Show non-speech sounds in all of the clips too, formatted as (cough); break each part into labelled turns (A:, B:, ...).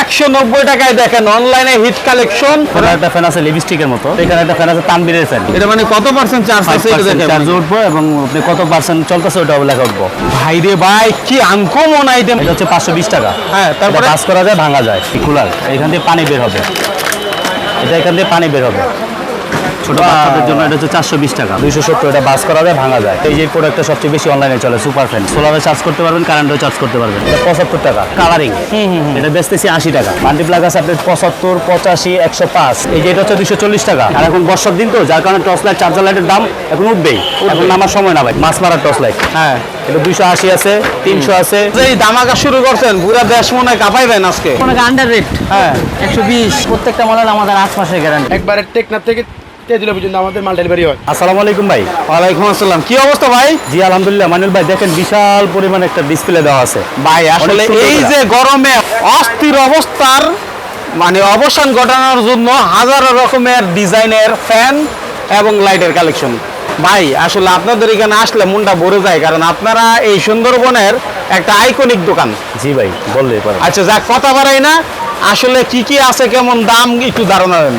A: একশো নব্বই টাকায় দেখেন অনলাইনে হিট কালেকশন
B: একটা ফ্যান আছে লিপস্টিকের মতো। এখানে একটা ফ্যান আছে তানবীরের ফ্যান
A: এটা মানে কত পার্সেন্ট চার্জ আছে
B: চার্জ উঠবো এবং আপনি কত পার্সেন্ট চলতেছে ওটা লেখা উঠবো
A: ভাই রে ভাই কি আনকমন আইটেম
B: এটা হচ্ছে পাঁচশো বিশ টাকা।
A: হ্যাঁ তারপরে?
B: কাজ করা যায় ভাঙা যায়। কুলার এখান দিয়ে পানি বের হবে। এটা এখান দিয়ে পানি বের হবে। ছোট বাচ্চাদের জন্য এটা হচ্ছে চারশো বিশ টাকা। দুইশো সত্তর এটা বাস করা যায় ভাঙা যায়। এই যে প্রোডাক্টটা সবচেয়ে বেশি অনলাইনে চলে সুপার ফ্যান সোলারে চার্জ করতে পারবেন কারেন্টও চার্জ করতে পারবেন। এটা পঁচাত্তর টাকা। কালারিং এটা বেচতেছি আশি টাকা। মাল্টিপ্লাগ আছে আপনার পঁচাত্তর পঁচাশি একশো পাঁচ। এই যে এটা হচ্ছে দুশো চল্লিশ টাকা। আর এখন বর্ষার দিন তো যার কারণে টর্চ লাইট চার্জার লাইটের দাম এখন উঠবেই। এখন নামার সময় না ভাই মাছ মারার টর্চ লাইট
A: হ্যাঁ।
B: এটা দুইশো আশি আছে তিনশো আছে।
A: এই দামাকা শুরু করছেন পুরো দেশ মনে হয় কাঁপাইবেন আজকে।
B: অনেক আন্ডার রেট
A: হ্যাঁ।
B: একশো বিশ। প্রত্যেকটা মডেল আমাদের আট মাসের গ্যারান্টি
C: একবারে টেকনাফ থেকে তেজুলা পর্যন্ত আমাদের মাল ডেলিভারি হয়।
B: আসসালামু আলাইকুম ভাই।
A: ওয়ালাইকুম আসসালাম। কি অবস্থা ভাই?
B: জি আলহামদুলিল্লাহ। মানুল ভাই দেখেন বিশাল পরিমাণ একটা ডিসপ্লে দেওয়া আছে।
A: ভাই আসলে এই যে গরমে অস্থির অবস্থার মানে অবসান ঘটানোর জন্য হাজারো রকমের ডিজাইনের ফ্যান এবং লাইটের কালেকশন ভাই আসলে আপনাদের এখানে আসলে মনটা ভরে যায় কারণ আপনারা এই সুন্দরবনের একটা আইকনিক দোকান।
B: জি ভাই বললে পারেন।
A: আচ্ছা যাক কথা বাড়াই না। আসলে কি কি আছে কেমন দাম একটু ধারণা দেন।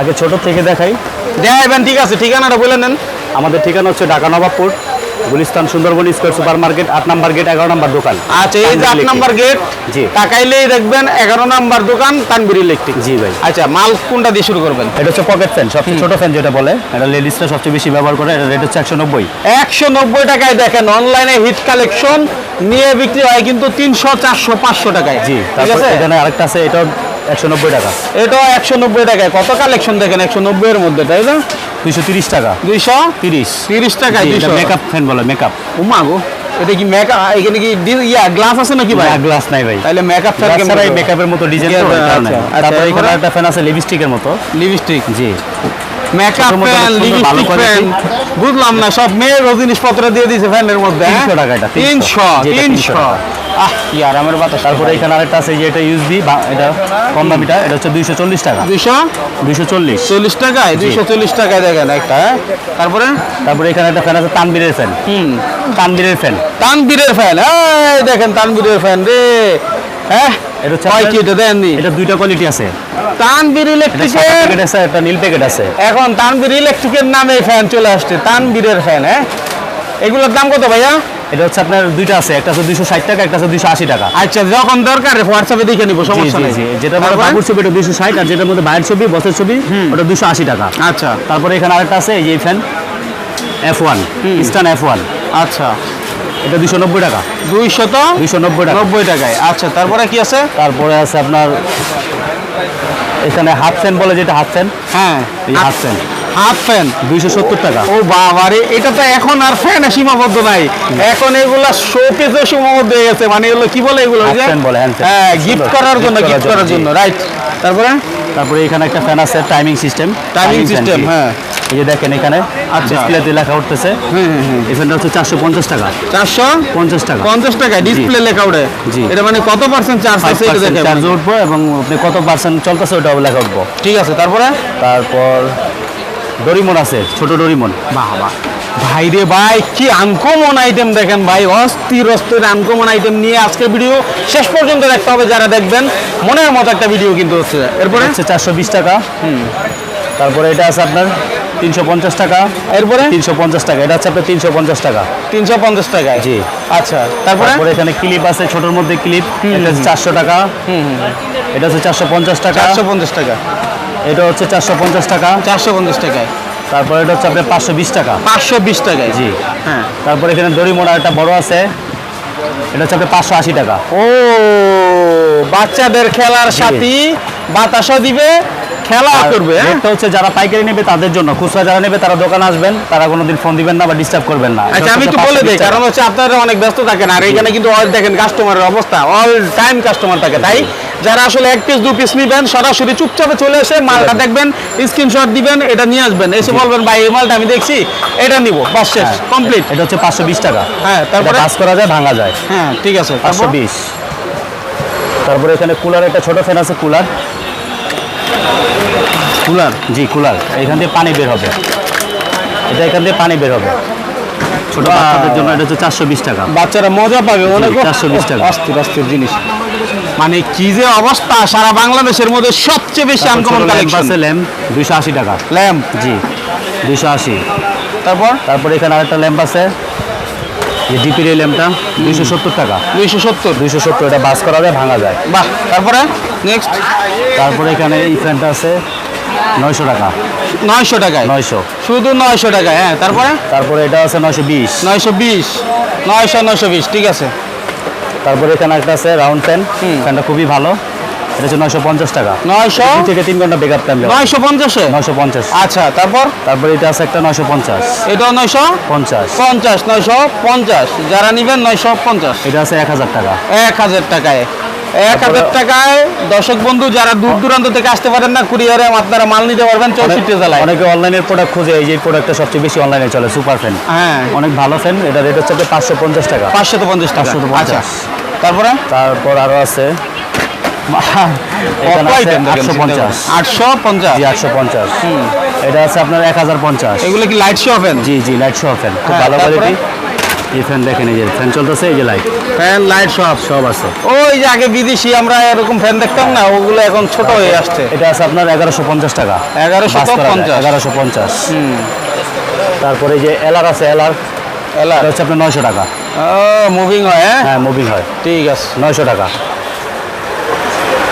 B: আগে ছোট থেকে দেখাই।
A: দেখবেন ঠিক আছে ঠিকানাটা বলে নেন।
B: আমাদের ঠিকানা হচ্ছে Dhaka Nawabpur Gulistan Sundarban square super market আট নাম্বার গেট এগারো নাম্বার দোকান।
A: আচ্ছা এই যে আট নাম্বার গেট
B: জি।
A: তাকাইলেই দেখবেন এগারো নাম্বার দোকান তানবির ইলেকট্রিক।
B: জি ভাই।
A: আচ্ছা মাল কোনটা দিয়ে শুরু করবেন?
B: এটা হচ্ছে পকেট ফ্যান সবচেয়ে ছোট ফ্যান যেটা বলে। এটা লেডিসরা সবচেয়ে বেশি ব্যবহার করে এটা রেট হচ্ছে একশো নব্বই।
A: একশো নব্বই টাকায় দেখেন অনলাইনে হিট কালেকশন নিয়ে বিক্রি হয় কিন্তু তিনশো চারশো পাঁচশো টাকায়।
B: জি
A: ঠিক আছে?
B: এখানে আরেকটা আছে এটা 190 টাকা।
A: এটা একশো নব্বই টাকায়। কত কালেকশন দেখেন? 190 এর মধ্যে তাই না?
B: 230 টাকা।
A: 230 30 টাকা
B: মেকআপ ফ্যান বলে মেকআপ
A: উমা গো এটা কি মেকআপ এখানে কি ইয়া গ্লাস আছে নাকি ভাই?
B: গ্লাস নাই ভাই।
A: তাহলে মেকআপ ফ্যান
B: কেমন মেকআপের মতো ডিজাইন
A: আচ্ছা, আচ্ছা,
B: এখানে একটা ফ্যান আছে লিপস্টিকের মতো।
A: লিপস্টিক
B: জি।
A: বুঝলাম না সব মেয়ের জিনিসপত্র দিয়ে দিয়েছে ফ্যানের মধ্যে হ্যাঁ? আহ কি আরামের বাতাস।
B: তারপরে এখানে আরেকটা আছে যে এটা ইউএসবি এটা কম দামিটা এটা হচ্ছে দুইশো চল্লিশ টাকা।
A: দুইশো?
B: দুইশো চল্লিশ।
A: চল্লিশ টাকায়? দুইশো চল্লিশ টাকায় দেখেন একটা হ্যাঁ? তারপরে?
B: তারপরে এখানে একটা ফ্যান আছে তানবীরের ফ্যান
A: হুম।
B: তানবীরের ফ্যান
A: তানবীরের ফ্যান এই দেখেন তানবীরের ফ্যান রে। হ্যাঁ?
B: এটা
A: কি এটা দেননি।
B: এটা দুইটা কোয়ালিটি আছে।
A: তানবীর ইলেকট্রিকের
B: প্যাকেট আছে একটা নীল প্যাকেট আছে।
A: এখন তানবীর ইলেকট্রিকের নামে ফ্যান চলে আসছে তানবীরের ফ্যান হ্যাঁ? এগুলোর দাম কত ভাইয়া?
B: এটা হচ্ছে আপনার দুইটা আছে একটা আছে দুইশো ষাট টাকা একটা আছে দুইশো আশি টাকা।
A: আচ্ছা যখন দরকার হোয়াটসঅ্যাপে দেখে নিবো সমস্যা নেই।
B: যেটা মানে বাবুর ছবি এটা দুইশো ষাট আর যেটার মধ্যে বাইরের ছবি বসের ছবি ওটা দুশো আশি টাকা।
A: আচ্ছা।
B: তারপরে এখানে আরেকটা আছে এই fan F one Eastern F one
A: আচ্ছা।
B: এটা দুশো নব্বই টাকা।
A: দুইশত
B: দুইশো নব্বই টাকা।
A: নব্বই টাকায়। আচ্ছা তারপরে কি আছে?
B: তারপরে আছে আপনার এখানে হাফ ফ্যান বলে যেটা হাফ ফ্যান
A: হ্যাঁ।
B: এই হাফ ফ্যান
A: হাফ ফ্যান
B: দুইশো সত্তর টাকা।
A: ও বাবা রে এটা তো এখন আর ফ্যানে সীমাবদ্ধ নাই। এখন এগুলা শোকেসে সীমাবদ্ধ হয়ে গেছে মানে এগুলো কি বলে এগুলো? হ্যাঁ গিফট করার জন্য গিফট
B: করার জন্য,
A: রাইট তারপরে?
B: তারপরে এখানে একটা ফ্যান আছে টাইমিং সিস্টেম
A: Timing system, হ্যাঁ।
B: এই যে দেখেন এখানে
A: আচ্ছা।
B: ডিসপ্লেতে লেখা উঠতেছে। ফ্যানটা হচ্ছে চারশো পঞ্চাশ টাকা।
A: চারশো?
B: পঞ্চাশ টাকা।
A: পঞ্চাশ টাকায় ডিসপ্লে লেখা উঠে।
B: জি।
A: এটা মানে কত পার্সেন্ট চার্জ আছে এটা
B: চার্জ উঠবো এবং আপনি কত পার্সেন্ট চলতেছে ওটাও লেখা উঠবো।
A: ঠিক আছে তারপরে?
B: তারপর ডরিমন আছে ছোট ডরিমন।
A: বাবা ভাই রে ভাই কি আনকমন আইটেম দেখেন ভাই অস্থির অস্থির আনকমন আইটেম নিয়ে আজকের ভিডিও শেষ পর্যন্ত দেখতে হবে যারা দেখবেন। মনের মতো একটা ভিডিও কিন্তু হচ্ছে। এরপরে?
B: হচ্ছে চারশো বিশ টাকা। তারপরে এটা আছে আপনার তিনশো পঞ্চাশ টাকা।
A: এরপরে?
B: তিনশো পঞ্চাশ টাকা। এটা হচ্ছে আপনার তিনশো পঞ্চাশ টাকা।
A: তিনশো পঞ্চাশ টাকা
B: জি।
A: আচ্ছা তারপরে?
B: তারপরে এখানে ক্লিপ আছে ছোটোর মধ্যে ক্লিপ এটা চারশো টাকা। এটা হচ্ছে চারশো পঞ্চাশ টাকা।
A: চারশো পঞ্চাশ টাকা।
B: এটা হচ্ছে চারশো পঞ্চাশ টাকা।
A: চারশো পঞ্চাশ টাকায়।
B: তারপরে এটা হচ্ছে আপনার পাঁচশো বিশ টাকা।
A: পাঁচশো বিশ টাকায়?
B: জি।
A: হ্যাঁ।
B: তারপরে এখানে দড়িমোড়া একটা বড় আছে। এটা হচ্ছে আপনার পাঁচশো আশি টাকা।
A: ও বাচ্চাদের খেলার সাথী বাতাসও দিবে খেলা করবে হ্যাঁ?
B: রেটটা হচ্ছে যারা পাইকারি নেবে তাদের জন্য। খুচরা যারা নেবে তারা দোকানে আসবেন তারা কোনোদিন ফোন দিবেন না বা ডিস্টার্ব করবেন না।
A: আচ্ছা আমি একটু বলে দিই কারণ হচ্ছে আপনারা অনেক ব্যস্ত থাকেন আর এখানে কিন্তু দেখেন কাস্টমারের অবস্থা অল টাইম কাস্টমার থাকে তাই? যারা আসলে এক পিস দু পিস নিবেন সরাসরি চুপচাপে চলে এসে মালটা দেখবেন স্ক্রিনশট দিবেন এটা নিয়ে আসবেন। এসে বলবেন ভাই এই মালটা আমি দেখছি এটা নিব বাস শেষ কমপ্লিট
B: এটা হচ্ছে পাঁচশো বিশ টাকা।
A: হ্যাঁ তারপরে?
B: পাস করা যায় ভাঙা যায়।
A: হ্যাঁ ঠিক আছে
B: পাঁচশো
A: তারপর
B: বিশ। তারপরে এখানে কুলার একটা ছোট ফ্যান আছে কুলার। কুলার? জি কুলার। এখান দিয়ে পানি বের হবে। এটা এখান দিয়ে পানি বের হবে। ছোট বাচ্চাদের জন্য এটা হচ্ছে চারশো বিশ টাকা।
A: বাচ্চারা মজা পাবে অনেক
B: 420 টাকা।
A: অস্থির অস্থির জিনিস। মানে কি যে অবস্থা সারা বাংলাদেশের মধ্যে সবচেয়ে বেশি আনকমন কালেকশন
B: আছে ল্যাম্প দুইশো আশি টাকা।
A: ল্যাম্প?
B: জি দুইশো আশি।
A: তারপর?
B: তারপরে এখানে আরেকটা ল্যাম্প আছে যে ডিপির এই ল্যাম্পটা দুইশো সত্তর টাকা।
A: দুইশো সত্তর?
B: দুইশো সত্তর এটা বাস করা যায় ভাঙা যায়।
A: বাহ তারপরে? নেক্সট
B: তারপরে এখানে এই ফ্যানটা আছে নয়শো টাকা।
A: নয়শো টাকায়?
B: নয়শো।
A: শুধু নয়শো টাকায় হ্যাঁ তারপরে?
B: তারপরে এটা আছে নয়শো বিশ।
A: নয়শো বিশ নয়শো নয়শো বিশ ঠিক আছে।
B: তারপরে এখানে একটা আছে রাউন্ড ফ্যান ফ্যানটা খুবই ভালো। এটা হচ্ছে নয়শো পঞ্চাশ টাকা।
A: নয়শো?
B: দুই থেকে তিন ঘণ্টা বেকআপ টাইম
A: নয়শো পঞ্চাশে?
B: নয়শো পঞ্চাশ।
A: আচ্ছা তারপর?
B: তারপরে এটা আছে একটা নয়শো পঞ্চাশ।
A: এটাও নয়শো?
B: পঞ্চাশ।
A: পঞ্চাশ নয়শো পঞ্চাশ। যারা নিবেন নয়শো পঞ্চাশ।
B: এটা আছে এক হাজার টাকা।
A: এক হাজার টাকায়। এক হাজার টাকায় দর্শক বন্ধু যারা দূর দূরান্ত থেকে আসতে পারেন না কুরিয়ারে আপনারা মাল নিতে পারবেন চৌষট্টি জেলায়।
B: অনেকে অনলাইনের প্রোডাক্ট খুঁজে এই যে প্রোডাক্টটা সবচেয়ে বেশি অনলাইনে চলে সুপার ফ্যান
A: হ্যাঁ।
B: অনেক ভালো ফ্যান এটা রেট হচ্ছে পাঁচশো পঞ্চাশ টাকা।
A: পাঁচশত পঞ্চাশ টাকা।
B: 550
A: আচ্ছা। তারপরে?
B: তারপর আরও আছে। আটশো পঞ্চাশ।
A: আটশো পঞ্চাশ?
B: জি আটশো পঞ্চাশ। এটা আছে আপনার এক হাজার পঞ্চাশ।
A: এগুলো কি লাইট শো
B: জি জি লাইট খুব
A: হ্যাঁ,
B: ভালো
A: তারপরে?
B: কোয়ালিটি এই ফ্যান দেখেন এই যে ফ্যান চলতেছে এই যে লাইট
A: ফ্যান লাইট সব
B: সব আছে।
A: ওই যে আগে বিদেশি আমরা এরকম ফ্যান দেখতাম না ওগুলো এখন ছোট হয়ে আসছে।
B: এটা আছে আপনার এগারোশো পঞ্চাশ টাকা।
A: এগারোশো পঞ্চাশ।
B: এগারোশো পঞ্চাশ। তারপরে যে এলআর আছে এলআর
A: এলা
B: এটা হচ্ছে আপনার নয়শো টাকা।
A: মুভিং হয় হ্যাঁ?
B: হ্যাঁ মুভিং হয়।
A: ঠিক আছে।
B: নয়শো টাকা।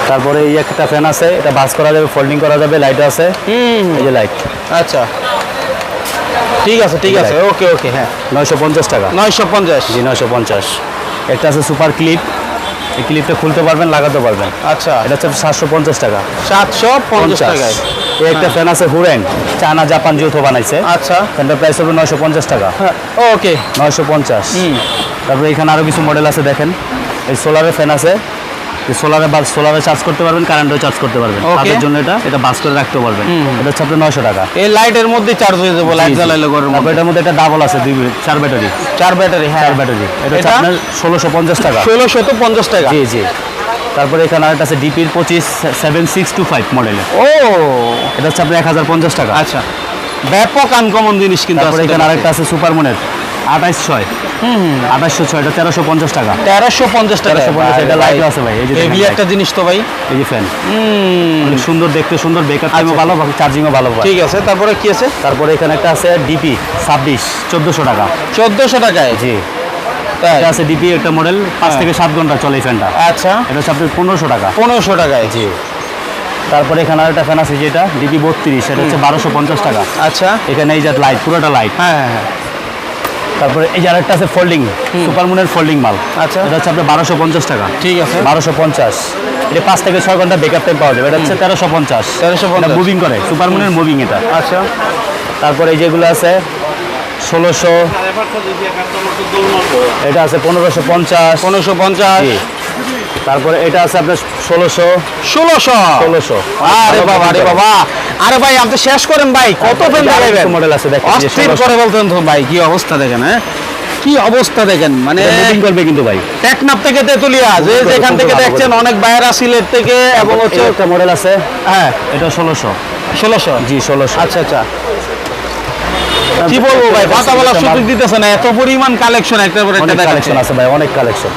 B: তারপরে এই একটা ফ্যান আছে এটা বাস করা যাবে ফোল্ডিং করা যাবে লাইট আছে।
A: হুম।
B: এই যে লাইট
A: আচ্ছা। ঠিক আছে ঠিক আছে ওকে ওকে হ্যাঁ।
B: নয়শো পঞ্চাশ টাকা।
A: নয়শো পঞ্চাশ।
B: জি নয়শো পঞ্চাশ। একটা আছে সুপার ক্লিপ এই ক্লিপটা খুলতে পারবেন লাগাতে পারবেন।
A: আচ্ছা।
B: এটা হচ্ছে সাতশো পঞ্চাশ টাকা।
A: সাতশো পঞ্চাশ
B: পঞ্চাশ।
A: টাকায়।
B: এই একটা ফ্যান আছে হুরেন। চায়না জাপান যৌথ বানাইছে।
A: আচ্ছা।
B: ফ্যানটার প্রাইস হবে নয়শো পঞ্চাশ টাকা।
A: ওকে
B: নয়শো পঞ্চাশ। তারপরে এখানে আরও কিছু মডেল আছে দেখেন। এই সোলারের ফ্যান আছে। সোলারে বা সোলারে চার্জ করতে পারবেন কারেন্টও চার্জ করতে পারবেন। তাদের জন্য এটা এটা বাস করে রাখতে পারবেন। এটা হচ্ছে আপনার নয়শো টাকা।
A: এই লাইটের মধ্যে চার্জ হয়ে যাব লাইট। জ্বালাইলে মধ্যে।
B: এটার মধ্যে একটা ডাবল আছে দুই চার ব্যাটারি
A: চার ব্যাটারি হ্যাঁ।
B: চার ব্যাটারি এটা হচ্ছে আপনার ষোলোশো পঞ্চাশ টাকা।
A: ষোলোশো পঞ্চাশ টাকা।
B: জি জি। তারপরে এখানে আরেকটা আছে ডিপির পঁচিশ সেভেন সিক্স টু ফাইভ মডেলের
A: ও!
B: এটা হচ্ছে আপনার এক হাজার পঞ্চাশ টাকা।
A: আচ্ছা। ব্যাপক আনকমন জিনিস কিন্তু
B: তারপরে এখানে আরেকটা আছে সুপার মনের আঠাইশ ছয়। এটা তেরোশো পঞ্চাশ টাকা।
A: তেরোশো পঞ্চাশ টাকা।
B: 1350 এটা light আছে ভাই, এই যে
A: হেভি একটা জিনিস তো ভাই।
B: এই যে ফ্যান সুন্দর দেখতে সুন্দর বেকার টাইমও ভালো চার্জিংও ভালো
A: ঠিক আছে তারপরে কি আছে?
B: তারপরে এখানে একটা আছে ডিপি ছাব্বিশ চোদ্দোশো টাকা।
A: চোদ্দোশো টাকায়?
B: জি? এটা আছে ডিপি একটা মডেল পাঁচ থেকে সাত ঘণ্টা চলে এই ফ্যানটা।
A: আচ্ছা।
B: এটা হচ্ছে আপনার পনেরোশো টাকা।
A: পনেরোশো টাকায়।
B: জি। তারপরে এখানে আরেকটা ফ্যান আছে যেটা ডিপি বত্রিশ সেটা হচ্ছে বারোশো পঞ্চাশ টাকা।
A: আচ্ছা।
B: এখানে এই যে লাইট পুরোটা লাইট
A: হ্যাঁ হ্যাঁ হ্যাঁ।
B: তারপরে এই যে আরেকটা আছে ফোল্ডিং সুপার মুনের ফোল্ডিং মাল
A: আচ্ছা।
B: এটা হচ্ছে আপনার বারোশো পঞ্চাশ টাকা।
A: ঠিক আছে।
B: বারোশো পঞ্চাশ। এটা পাঁচ থেকে ছয় ঘণ্টা বেকআপ টাইম পাওয়া যাবে। এটা হচ্ছে তেরোশো পঞ্চাশ।
A: 1350
B: মুভিং করে। সুপার মুনের মুভিং এটা।
A: আচ্ছা।
B: তারপরে এই যেগুলো আছে ষোলোশো। এটা আছে পনেরোশো পঞ্চাশ।
A: পনেরোশো পঞ্চাশ।
B: তারপরে এটা আছে আপনার ষোলোশো।
A: ষোলোশো।
B: ষোলোশো।
A: আরে বাবা আরে বাবা। আরে ভাই আপনি শেষ করেন ভাই। কত
B: মডেল আছে দেখেন
A: অস্থির করে বলতেন তো ভাই কি অবস্থা দেখেন হ্যাঁ? কি অবস্থা দেখেন মানে
B: করবে কিন্তু ভাই।
A: টেকনাফ থেকে তেতুলিয়া যে যেখান থেকে দেখছেন অনেক বাইরা সিলেট থেকে এবং হচ্ছে
B: একটা মডেল আছে।
A: হ্যাঁ।
B: এটা ষোলোশো।
A: ষোলোশো?
B: জি ষোলোশো।
A: আচ্ছা আচ্ছা। কি বলব ভাই? কথা বলার সুযোগ দিতেছে না এত পরিমাণ কালেকশন একটা পর একটা
B: কালেকশন আছে ভাই অনেক কালেকশন।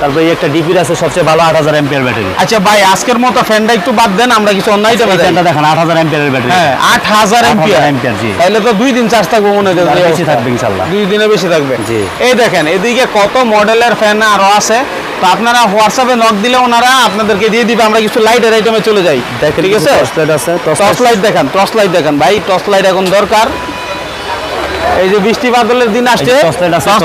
B: তারপরে একটা ডিপির আছে সবচেয়ে ভালো আট হাজার এমপিয়ার ব্যাটারি।
A: আচ্ছা ভাই আজকের মতো ফ্যানটা একটু বাদ দেন আমরা কিছু অন্য আইটেমে
B: ফ্যানটা দেখেন আট হাজার এমপিয়ারের ব্যাটারি।
A: হ্যাঁ আট হাজার এমপিআর।
B: এমপিয়ার জি।
A: তাহলে তো দুই দিন চার্জ থাকবে মনে হয়
B: বেশি থাকবে ইনশাল্লাহ।
A: দুই দিনে বেশি থাকবে।
B: জি।
A: এই দেখেন এদিকে কত মডেলের ফ্যান আরও আছে। তো আপনারা হোয়াটসঅ্যাপে নক দিলে ওনারা আপনাদেরকে দিয়ে দিবে আমরা কিছু লাইটের আইটেমে চলে যাই। ঠিক আছে?
B: টর্চ লাইট আছে টর্চ
A: লাইট দেখেন টর্চ লাইট দেখেন। ভাই টর্চ লাইট এখন দরকার। এই যে বৃষ্টি বাদলের দিন আসছে
B: টর্চ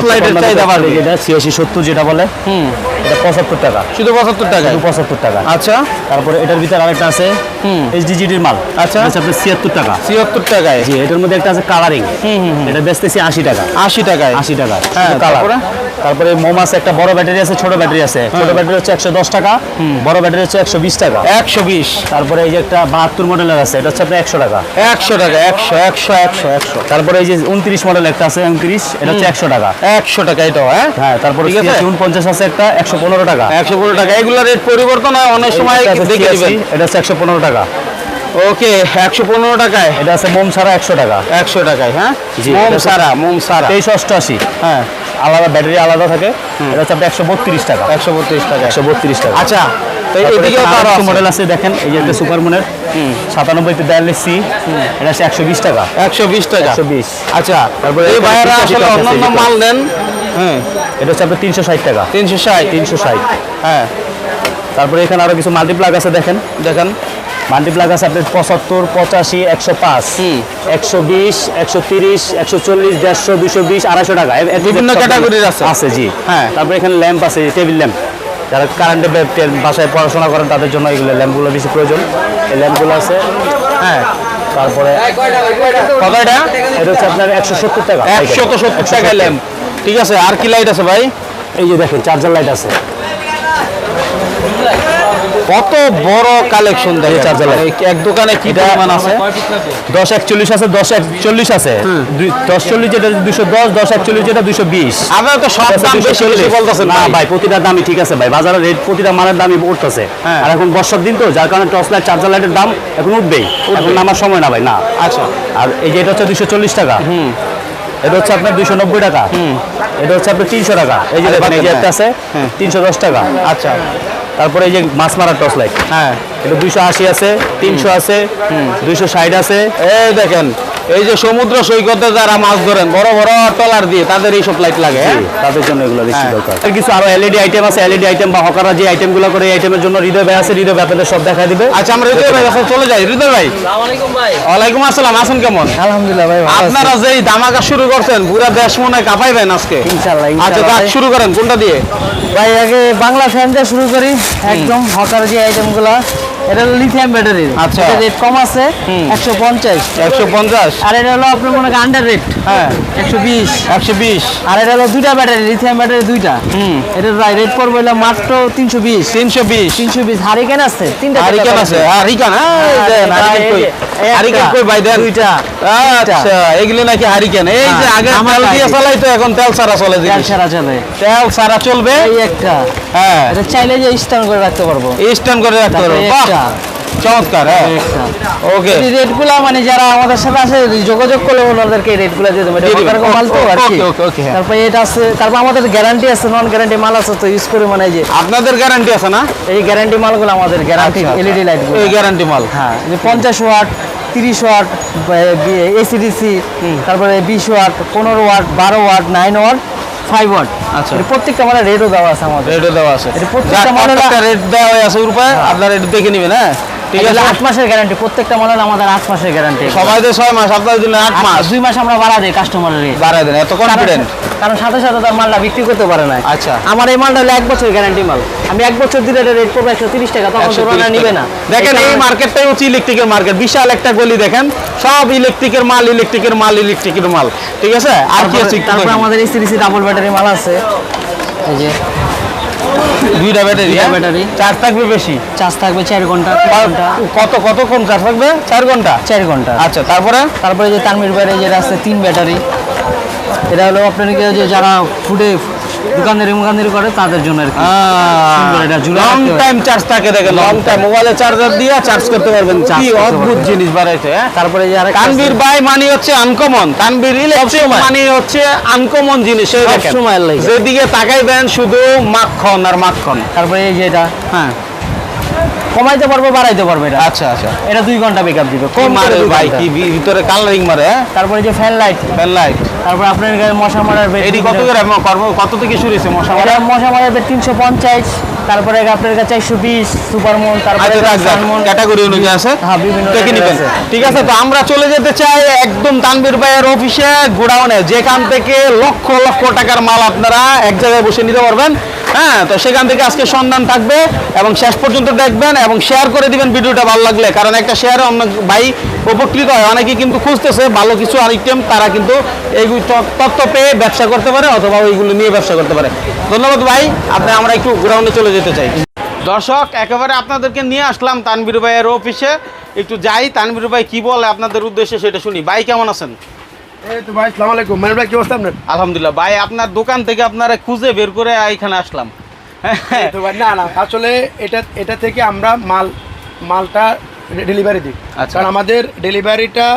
B: লাইট আছে
A: চাহিদা বাড়বে।
B: এটা ছিয়াশি সত্তর যেটা বলে
A: হুম।
B: এটা পঁচাত্তর টাকা।
A: শুধু পঁচাত্তর টাকা
B: শুধু পঁচাত্তর টাকা।
A: আচ্ছা।
B: তারপরে এটার ভিতরে আরেকটা আছে
A: হুম।
B: এইচডিজিটির মাল।
A: আচ্ছা।
B: আচ্ছা আপনার ছিয়াত্তর টাকা।
A: ছিয়াত্তর টাকায়?
B: জি এটার মধ্যে একটা আছে কালারিং হুম হুম এটা বেচতেছি আশি টাকা।
A: আশি টাকায়?
B: আশি টাকা।
A: হ্যাঁ, তারপরে?
B: তারপরে মোম আছে একটা বড় ব্যাটারি আছে ছোট ব্যাটারি আছে। ছোট ব্যাটারি হচ্ছে একশো দশ টাকা বড় ব্যাটারি হচ্ছে একশো বিশ টাকা।
A: একশো বিশ।
B: তারপরে এই যে একটা বাহাত্তর মডেলের আছে এটা হচ্ছে আপনার একশো টাকা।
A: একশো টাকা একশো একশো একশো একশো।
B: তারপরে এই যে উনত্রিশ মডেল একটা আছে উনত্রিশ এটা হচ্ছে একশো টাকা।
A: একশো টাকা এটাও হ্যাঁ?
B: হ্যাঁ তারপরে। উনপঞ্চাশ আছে? একটা একশো পনেরো টাকা।
A: একশো পনেরো টাকা এগুলো রেট পরিবর্তন হয় অনেক সময়
B: এটা আছে
A: দেখে
B: এটা হচ্ছে একশো পনেরো টাকা।
A: ওকে একশো পনেরো টাকায়?
B: এটা আছে মোম ছাড়া একশো টাকা।
A: একশো টাকায় হ্যাঁ? মোম সারা মোম সারা
B: তেইশ অষ্টআশি।
A: হ্যাঁ।
B: আলাদা ব্যাটারি আলাদা থাকে। এটা হচ্ছে আপনার একশো বত্রিশ টাকা।
A: একশো বত্রিশ টাকা।
B: একশো বত্রিশ টাকা।
A: আচ্ছা তো এদিকেও আরও
B: মডেল আছে। দেখেন এই যে একটা সুপার মনের সাতানব্বই বিয়াল্লিশ সি এটা হচ্ছে একশো বিশ টাকা।
A: একশো বিশ টাকা।
B: একশো বিশ।
A: আচ্ছা
B: তারপরে
A: এই
B: এখানে
A: আসলে অন্যান্য মাল নেন হ্যাঁ
B: এটা হচ্ছে আপনার তিনশো ষাট টাকা।
A: তিনশো ষাট।
B: তিনশো ষাট।
A: হ্যাঁ।
B: তারপরে এখানে আরও কিছু মাল্টিপ্লাগ আছে দেখেন।
A: দেখেন।
B: মাল্টিপ্লাগ আছে আপনার পঁচাত্তর পঁচাশি একশো পাঁচ। একশো বিশ একশো তিরিশ একশো চল্লিশ দেড়শো দুশো বিশ আড়াইশো টাকা।
A: বিভিন্ন ক্যাটাগরির আছে।
B: আছে জি।
A: হ্যাঁ।
B: তারপরে এখানে ল্যাম্প আছে টেবিল ল্যাম্প। যারা কারেন্টে বাসায় পড়াশোনা করেন তাদের জন্য এগুলো ল্যাম্পগুলো বেশি প্রয়োজন। এই ল্যাম্পগুলো আছে।
A: হ্যাঁ।
B: তারপরে
A: কত এটা?
B: এটা হচ্ছে আপনার একশো সত্তর টাকা।
A: একশো সত্তর টাকা ল্যাম্প। ঠিক আছে আর কি লাইট আছে ভাই?
B: এই যে দেখেন চার্জার লাইট আছে।
A: কত বড় কালেকশন দেখে
B: চার্জার লাইট।
A: এক দোকানে কি পরিমাণ আছে?
B: দশ একচল্লিশ আছে দশ একচল্লিশ আছে। দুই- দশ চল্লিশ যেটা দুশো দশ দশ একচল্লিশ যেটা দুশো বিশ।
A: আপনারা তো সব দাম বেশি বেশি বলতেছেন
B: না
A: ভাই।
B: প্রতিটা দামই ঠিক আছে ভাই। বাজারের রেট প্রতিটা মালের দামই উঠতেছে।
A: হ্যাঁ।
B: আর এখন বর্ষার দিন তো যার কারণে টর্চ লাইট চার্জার লাইটের দাম এখন উঠবেই। এখন নামার সময় না ভাই না।
A: আচ্ছা।
B: আর এই যে এটা হচ্ছে দুশো চল্লিশ টাকা। এটা হচ্ছে আপনার দুইশো নব্বই টাকা। এটা হচ্ছে আপনার তিনশো টাকা। এই যে দেখেন এই যে একটা আছে। তিনশো দশ টাকা।
A: আচ্ছা।
B: তারপরে এই যে মাছ মারার টর্চ লাইট।
A: হ্যাঁ।
B: এটা দুইশো আশি আছে তিনশো আছে দুইশো ষাট আছে।
A: এই দেখেন এই যে সমুদ্র সৈকতে যারা মাছ ধরেন বড় বড় টলার দিয়ে তাদের এইসব লাইট লাগে হ্যাঁ?
B: তাদের জন্য এগুলো বেশি
A: হ্যাঁ।
B: দরকার। কিছু আরও এলইডি আইটেম আছে এলইডি আইটেম বা হকাররা যে আইটেমগুলো করে এই আইটেমের জন্য হৃদয় ভাই আছে হৃদয় ভাই আপনাদের সব দেখা দিবে।
A: আচ্ছা আমরা হৃদয় ভাই কাছে চলে যাই। হৃদয় ভাই। ওয়ালাইকুম আসসালাম আছেন কেমন?
D: আলহামদুলিল্লাহ ভাই
A: আপনারা যে এই ধামাকা শুরু করছেন পুরো দেশ মনে হয় কাঁপাইবেন আজকে।
D: ইনশাআল্লাহ,
A: আচ্ছা কাজ শুরু করেন কোনটা দিয়ে?
D: ভাই আগে বাংলা ফ্যান দিয়ে শুরু করি একদম হকার যে আইটেমগুলো এটা হলো লিথিয়াম ব্যাটারি
A: আচ্ছা।
D: রেট কম আছে একশো পঞ্চাশ।
A: একশো পঞ্চাশ।
D: আর এটা হলো আপনার মনে করেন আন্ডার রেট
A: হ্যাঁ।
D: একশো বিশ।
A: একশো বিশ।
D: আর এটা হলো দুইটা ব্যাটারি লিথিয়াম ব্যাটারি দুইটা। এটা রেট পড়বে হলো মাত্র তিনশো বিশ।
A: তিনশো বিশ।
D: তিনশো বিশ। হারিকেন আছে তিনটা
A: হারিকেন আছে। হারিকেন হ্যাঁ হারিকেন কই? ভাই দেন।
D: দুইটা,
A: আচ্ছা এগুলি নাকি হারিকেন এই যে
D: হ্যাঁ,
A: আগে তেল দিয়ে চালাই তো এখন তেল ছাড়া চলে
D: তেল ছাড়া চলে।
A: তেল ছাড়া চলবে?
D: এই একটা।
A: হ্যাঁ।
D: এটা চাইলে যে স্ট্যান্ড করে রাখতে পারব।
A: স্ট্যান্ড করে রাখতে পারব। বাহ!
D: একটা।
A: চমৎকার হ্যাঁ ওকে
D: রেটগুলো মানে যারা আমাদের সাথে আসে যোগাযোগ করলে ওনাদেরকে রেটগুলো দিয়ে দেবো মাল তো আর কি
A: হ্যাঁ।
D: তারপরে এটা আছে তারপর আমাদের গ্যারান্টি আছে নন গ্যারান্টি মাল আছে তো ইউজ করে মানে যে
A: আপনাদের গ্যারান্টি আছে না
D: এই গ্যারান্টি মালগুলো আমাদের গ্যারান্টি
A: আচ্ছা, আচ্ছা।
D: এলইডি লাইটগুলো
A: এই গ্যারান্টি মাল
D: হ্যাঁ পঞ্চাশ ওয়াট তিরিশ ওয়াট এসিডিসি তারপরে বিশ ওয়াট পনেরো ওয়াট বারো watt nine watt five watt
A: আচ্ছা।
D: প্রত্যেকটা মানে রেটও দেওয়া আছে আমাদের।
A: রেটও দেওয়া আছে।
D: প্রত্যেকটা
A: যাক,
D: মডেল-
A: রেট দেওয়া হয়ে আছে রূপায় আপনারা রেট দেখে নেবেন হ্যাঁ? ঠিক
D: ঠিক আছে। মাসের গ্যারান্টি প্রত্যেকটা মডেল আমাদের মাসের গ্যারান্টি
A: সবাই তো ছয় মাস আপনাদের জন্য আট মাস
D: মাস। আমরা বাড়া দিই কাস্টমারের
A: বাড়াই দেন এত কনফিডেন্ট
D: কারণ সাথে সাথে তার মালটা বিক্রি করতে পারে না
A: আচ্ছা।
D: আমার এই মালটা হলো এক বছর গ্যারান্টি মাল। আমি এক বছর দিলে রেট করব একশো তিরিশ টাকা তখন তো ওরা নিবে না।
A: দেখেন এই মার্কেটটাই হচ্ছে ইলেকট্রিকের মার্কেট বিশাল একটা গলি দেখেন। সব ইলেকট্রিকের মাল ইলেকট্রিকের মাল ইলেকট্রিকের মাল। ঠিক আছে? আর কি আছে
D: তারপরে-
A: একটু
D: তারপরে
A: দেখেন।
D: আমাদের ডাবল ব্যাটারি মাল আছে। এই যে
A: দুইটা ব্যাটারি
D: দুইটা ব্যাটারি।
A: চার্জ থাকবে বেশি?
D: চার্জ থাকবে চার ঘণ্টা
A: কত কতক্ষণ চার্জ থাকবে? চার ঘণ্টা?
D: চার ঘণ্টা।
A: আচ্ছা তারপরে?
D: তারপরে যে তানমির ব্যাটারি যেটা আছে তিন ব্যাটারি এটা হলো আপনার যে যারা ফুডে দোকানদারি মোকানদারি করে তাদের জন্য আর কি। সুন্দর এটা ঝুলে
A: লং টাইম চার্জ থাকে দেখেন লং টাইম মোবাইলে চার্জার দিয়ে চার্জ করতে পারবেন কি অদ্ভুত জিনিস বাড়াইছে হ্যাঁ?
D: তারপরে যে আরেকটা
A: কানবির বাই মানে হচ্ছে আনকমন কানবির ইলেকট্রিক মানে হচ্ছে আনকমন জিনিস এই
D: সময় লাগে।
A: যেদিকে তাকাইবেন শুধু মাখন আর মাখন।
D: তারপরে এই যে এটা
A: হ্যাঁ?
D: কমাইতে পারব বাড়াইতে পারবে এটা।
A: আচ্ছা আচ্ছা।
D: এটা দুই ঘণ্টা পিক আপ দিবে কম
A: মারে ভাই। কি ভিতরে কালারিং মারে হ্যাঁ?
D: তারপরে যে ফ্যান লাইট
A: ফ্যান লাইট
D: তারপর আপনার গায়ে মশা মারার বেড
A: এটি কত করে কর্ম কত থেকে শুরু হয়েছে মশা মারা?
D: মশা মারার বেড তিনশো পঞ্চাশ তারপরে আপনার কাছে চারশো বিশ সুপার মুন তারপরে
A: আচ্ছা
D: সানমুন
A: ক্যাটাগরি অনুযায়ী আছে।
D: হ্যাঁ, বিভিন্ন আছে।
A: ঠিক আছে তো আমরা চলে যেতে চাই একদম তানবীর ভাইয়ের অফিসে গোডাউনে। যেখান থেকে লক্ষ লক্ষ টাকার মাল আপনারা এক জায়গায় বসে নিতে পারবেন। হ্যাঁ তো সেখান থেকে আজকে সন্ধান থাকবে এবং শেষ পর্যন্ত দেখবেন এবং শেয়ার করে দিবেন ভিডিওটা ভালো লাগলে। কারণ একটা শেয়ারে অন্য ভাই উপকৃত হয়। অনেকে কিন্তু খুঁজতেছে ভালো কিছু আইটেম তারা কিন্তু এই তথ্য পেয়ে ব্যবসা করতে পারে অথবা ওইগুলো নিয়ে ব্যবসা করতে পারে। ধন্যবাদ ভাই, আপনি আমরা একটু গ্রাউন্ডে চলে যেতে চাই। দর্শক, একেবারে আপনাদেরকে নিয়ে আসলাম তানবীর ভাইয়ের অফিসে একটু যাই তানবীর ভাই কি বলে আপনাদের উদ্দেশ্যে সেটা শুনি। ভাই, কেমন আছেন?
C: এই তো ভাই আলাইকুম। মানে ভাই কি অবস্থা আপনার?
A: আলহামদুলিল্লাহ ভাই আপনার দোকান থেকে আপনারা খুঁজে বের করে এখানে আসলাম।
C: তো ভাই না না আসলে এটা এটা থেকে আমরা মাল মালটা ডেলিভারি দিই।
A: আচ্ছা।
C: কারণ আমাদের ডেলিভারিটা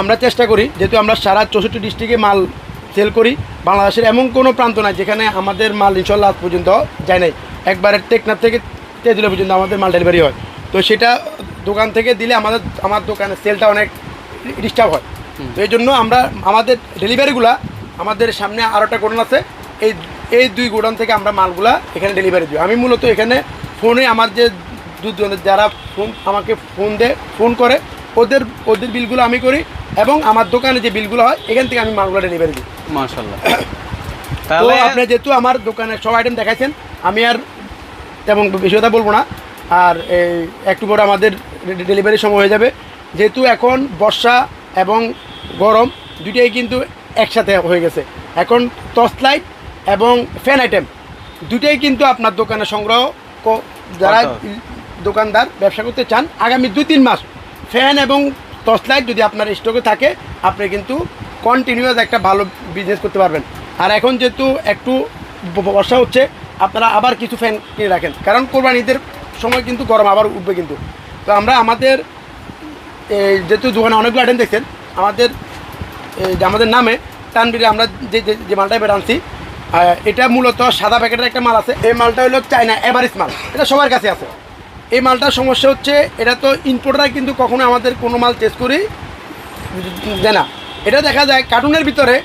C: আমরা চেষ্টা করি যেহেতু আমরা সারা চৌষট্টি ডিস্ট্রিক্টে মাল সেল করি বাংলাদেশের এমন কোনো প্রান্ত নাই যেখানে আমাদের মাল ইনশাল্লাহ আজ পর্যন্ত যায় নাই। একবারে টেকনাফ থেকে তেঁতুলিয়া পর্যন্ত আমাদের মাল ডেলিভারি হয়। তো সেটা দোকান থেকে দিলে আমাদের আমার দোকানে সেলটা অনেক ডিস্টার্ব হয়। তো এই জন্য আমরা আমাদের ডেলিভারিগুলা আমাদের সামনে আরও একটা গোডাউন আছে। এই এই দুই গোডাউন থেকে আমরা মালগুলা এখানে ডেলিভারি দিই। আমি মূলত এখানে ফোনে আমার যে দুজনের যারা ফোন আমাকে ফোন দেয় ফোন করে ওদের ওদের বিলগুলো আমি করি এবং আমার দোকানে যে বিলগুলো হয় এখান থেকে আমি মালগুলো ডেলিভারি দিই।
A: মাশাল্লাহ (coughs)
C: তো
A: তাহলে
C: আপনি যেহেতু আমার দোকানে সব আইটেম দেখাইছেন আমি আর তেমন বেশি কথা বলব না। আর এই একটু পরে আমাদের ডেলিভারি সময় হয়ে যাবে। যেহেতু এখন বর্ষা এবং গরম দুইটাই কিন্তু একসাথে হয়ে গেছে। এখন টর্চ লাইট এবং ফ্যান আইটেম দুটাই কিন্তু আপনার দোকানে সংগ্রহ যারা দোকানদার ব্যবসা করতে চান আগামী দুই তিন মাস ফ্যান এবং টর্চ লাইট যদি আপনার স্টকে থাকে আপনি কিন্তু কন্টিনিউয়াস একটা ভালো বিজনেস করতে পারবেন। আর এখন যেহেতু একটু বর্ষা হচ্ছে আপনারা আবার কিছু ফ্যান কিনে রাখেন। কারণ কোরবানিদের সময় কিন্তু গরম আবার উঠবে কিন্তু। তো আমরা আমাদের যেহেতু দোকানে অনেকগুলো আইটেম দেখছেন, আমাদের আমাদের নামে তানবিরে আমরা যে, যে- মালটা এবার আনছি এটা মূলত সাদা প্যাকেটের একটা মাল আছে। এই মালটা হলো চায়না এভারেজ মাল। এটা সবার কাছে আছে। এই মালটার সমস্যা হচ্ছে, এটা তো ইম্পোর্টাররা কিন্তু কখনো আমাদের কোনো মাল টেস্ট করি দেয় না। এটা দেখা যায় কার্টুনের ভিতরে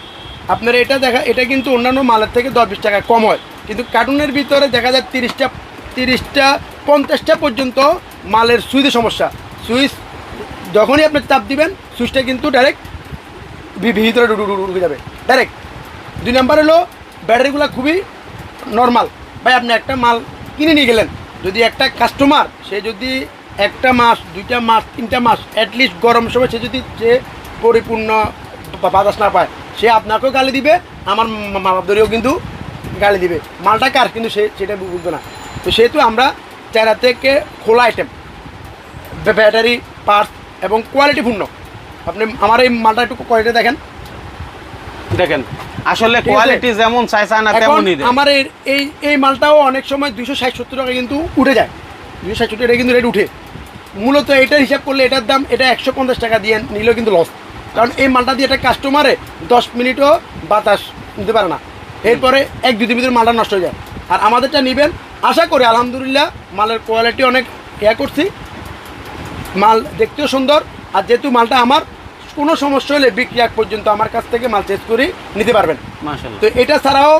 C: আপনার এটা দেখা, এটা কিন্তু অন্যান্য মালের থেকে দশ বিশ টাকা কম হয়। কিন্তু কার্টুনের ভিতরে দেখা যায় তিরিশটা তিরিশটা, পঞ্চাশটা পর্যন্ত মালের সুইচের সমস্যা। সুইচ যখনই আপনি চাপ দিবেন, সুইচটা কিন্তু ডাইরেক্ট ভিতরে ঢুকে যাবে। ডাইরেক্ট দুই নাম্বার হলো, ব্যাটারিগুলো খুবই নর্মাল ভাই, আপনি একটা মাল কিনে নিয়ে গেলেন। যদি একটা কাস্টমার সে যদি একটা মাস, দুইটা মাস, তিনটা মাস অ্যাটলিস্ট গরম সময় সে যদি সে পরিপূর্ণ বাতাস না পায়, সে আপনাকেও গালি দিবে, আমার মামাদরেও কিন্তু গালি দিবে। মালটা কার? কিন্তু সে সেটা বুঝবে না। তো সেহেতু আমরা চায়না থেকে খোলা আইটেম ব্যাটারি পার্টস এবং কোয়ালিটিপূর্ণ আপনি আমার এই মালটা একটু কোয়ালিটি দেখেন।
A: দেখেন আসলে কোয়ালিটি যেমন চাই চায় না তেমনই
C: আমার এই- এই মালটাও অনেক সময় দুইশো ষাট সত্তর টাকা কিন্তু উঠে যায়। দুইশো ষাট সত্তর কিন্তু রেট উঠে। মূলত এটার হিসাব করলে এটার দাম এটা একশো পঞ্চাশ টাকা দিয়ে নিলেও কিন্তু লস কারণ এই মালটা দিয়ে একটা কাস্টমারে দশ মিনিটও বাতাস নিতে পারে না। এরপরে এক দুই দিন ভিতরে মালটা নষ্ট হয়ে যায়। আর আমাদেরটা নেবেন। আশা করি আলহামদুলিল্লাহ মালের কোয়ালিটি অনেক ইয়া করছি। মাল দেখতেও সুন্দর আর যেহেতু মালটা আমার কোনো সমস্যা হলে বিক্রি আগ পর্যন্ত আমার কাছ থেকে মাল চেঞ্জ করে নিতে পারবেন। তো এটা ছাড়াও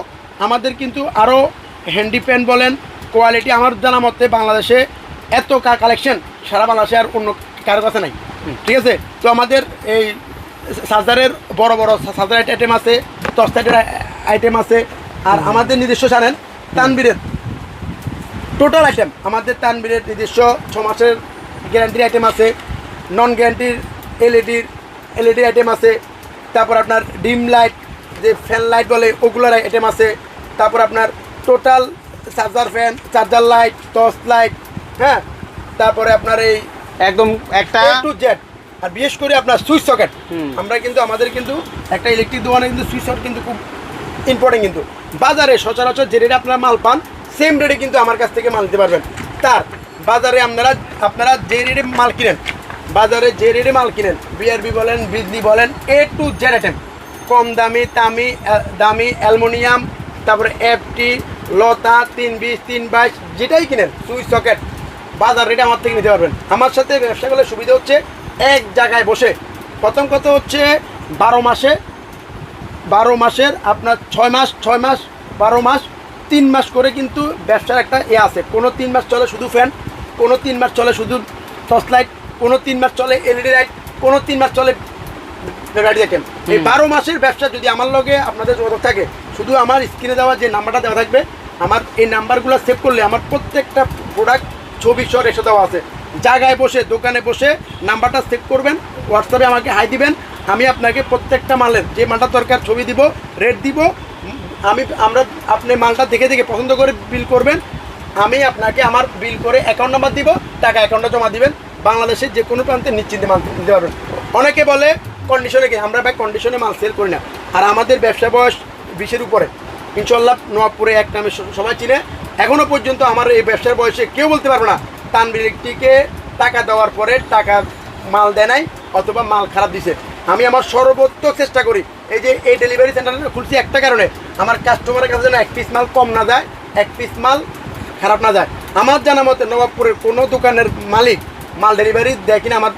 C: আমাদের কিন্তু আরও হ্যান্ডি প্যান্ট বলেন কোয়ালিটি আমার জানা মতে বাংলাদেশে এত কা কালেকশন সারা বাংলাদেশে আর অন্য কারও কাছে নাই। ঠিক আছে? তো আমাদের এই চার্জারের বড় বড় চার্জার আইটেম আছে টর্চারের আইটেম আছে আর আমাদের নিজস্ব জানেন তানবীরের। টোটাল আইটেম আমাদের তানবীরের নিজস্ব ছ মাসের গ্যারান্টির আইটেম আছে নন গ্যারান্টির এলইডির এলইডি আইটেম আছে তারপর আপনার ডিম লাইট যে ফ্যান লাইট বলে ওগুলোর আইটেম আছে তারপর আপনার total charger fan charger light torch light হ্যাঁ? তারপরে আপনার এই
A: একদম একটা
C: টু জেড আর বিশেষ করে আপনার সুইচ সকেট। আমরা কিন্তু আমাদের কিন্তু একটা ইলেকট্রিক দোকানে কিন্তু সুইচ সকেট কিন্তু খুব ইম্পর্টেন্ট কিন্তু। বাজারে সচরাচর যে রেটে আপনারা মাল পান সেম রেটে কিন্তু আমার কাছ থেকে মাল নিতে পারবেন। তার বাজারে আপনারা আপনারা যে রেটে মাল কিনেন বাজারে যে রেটে মাল কিনেন বিআরবি বলেন বিজলি বলেন এ টু জেড আইটেম কম দামি আহ, দামি অ্যালমোনিয়াম তারপরে এফটি লতা তিন বিশ তিন বাইশ যেটাই কিনেন সুইচ সকেট বাজার রেটে আমার থেকে নিতে পারবেন। আমার সাথে ব্যবসা করলে সুবিধা হচ্ছে এক জায়গায় বসে। প্রথম কথা হচ্ছে বারো মাসে বারো মাসের আপনার ছয় মাস ছয় মাস বারো মাস তিন মাস করে কিন্তু ব্যবসার একটা এ আছে। কোনো তিন মাস চলে শুধু ফ্যান কোনো তিন মাস চলে শুধু টর্চ লাইট কোনো তিন মাস চলে এলইডি লাইট কোনো তিন মাস চলে ব্যাটারি আইটেম। এই বারো মাসের ব্যবসা যদি আমার লগে আপনাদের যোগাযোগ থাকে শুধু আমার স্ক্রিনে দেওয়া যে নাম্বারটা দেওয়া থাকবে আমার এই নাম্বারগুলো সেভ করলে আমার প্রত্যেকটা প্রোডাক্ট ছবি সহ এসে দেওয়া আছে। জায়গায় বসে দোকানে বসে নাম্বারটা সেভ করবেন হোয়াটসঅ্যাপে আমাকে হাই দিবেন আমি আপনাকে প্রত্যেকটা মালের যে মালটা দরকার ছবি দিব রেট দিব আমি আমরা আপনি মালটা দেখে দেখে পছন্দ করে বিল করবেন আমি আপনাকে আমার বিল করে অ্যাকাউন্ট নাম্বার দিব, টাকা অ্যাকাউন্টে জমা দিবেন। বাংলাদেশের যে কোনো প্রান্তে নিশ্চিন্তে মাল দিতে পারবেন। অনেকে বলে কন্ডিশনে কি? আমরা ভাই কন্ডিশনে মাল সেল করি না। আর আমাদের ব্যবসা বয়স বিশের উপরে। ইনশাল্লাহ নবাবপুরে এক নামে সবাই চিনে। এখনও পর্যন্ত আমার এই ব্যবসার বয়সে কেউ বলতে পারবে না তানবির ইলেকট্রিকে টাকা দেওয়ার পরে টাকা মাল দেয় নাই, অথবা মাল খারাপ দিছে। আমি আমার সর্বোচ্চ চেষ্টা করি, এই যে এই ডেলিভারি সেন্টারটা খুলছি একটা কারণে। আমার কাস্টমারের কাছে যেন এক পিস মাল কম না যায়, এক পিস মাল খারাপ না যায়। আমার জানা মতে নবাবপুরের কোনো দোকানের মালিক মাল ডেলিভারি দেয় কিনা আমার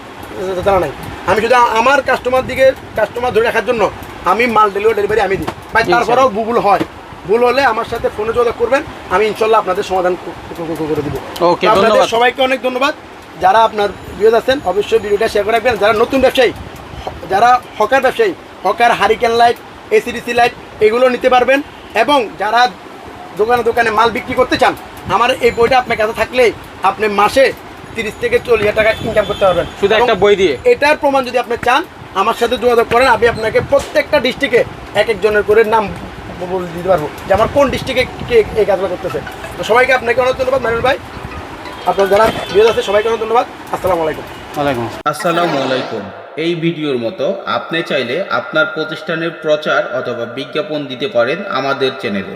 C: জানা নাই। আমি শুধু আমার কাস্টমার দিকে কাস্টমার ধরে রাখার জন্য আমি মাল ডেলিভারি ডেলিভারি আমি দিই। ভাই তারপরেও ভুল হয়। ভুল হলে আমার সাথে ফোনে যোগাযোগ করবেন। আমি ইনশাল্লাহ আপনাদের সমাধান করে দিব।
E: Okay,
C: আপনাদের সবাইকে অনেক ধন্যবাদ। যারা আপনার ভিউজ আছেন অবশ্যই ভিডিওটা শেয়ার করে রাখবেন। যারা নতুন ব্যবসায়ী যারা হকার ব্যবসায়ী hawker hurricane light AC DC light এগুলো নিতে পারবেন। এবং যারা দোকানে দোকানে মাল বিক্রি করতে চান আমার এই বইটা আপনার কাছে থাকলে আপনি মাসে তিরিশ থেকে চল্লিশ হাজার টাকা ইনকাম করতে পারবেন।
E: শুধু একটা বই দিয়ে?
C: এটার প্রমাণ যদি আপনি চান আমার সাথে যোগাযোগ করেন আমি আপনাকে প্রত্যেকটা ডিস্ট্রিক্টে এক একজনের করে নাম বলে দিতে পারব যে আমার কোন ডিস্ট্রিক্টে কে এই কাজগুলো করতেছে। তো সবাইকে আপনাকে অনেক ধন্যবাদ নারিল ভাই। আপনার যারা বিরোধ আছে সবাইকে অনেক ধন্যবাদ। আসসালামু আলাইকুম।
E: ওয়ালাইকুম
A: আসসালামু। আলাইকুম। এই ভিডিওর মতো আপনি চাইলে আপনার প্রতিষ্ঠানের প্রচার অথবা বিজ্ঞাপন দিতে পারেন আমাদের চ্যানেলে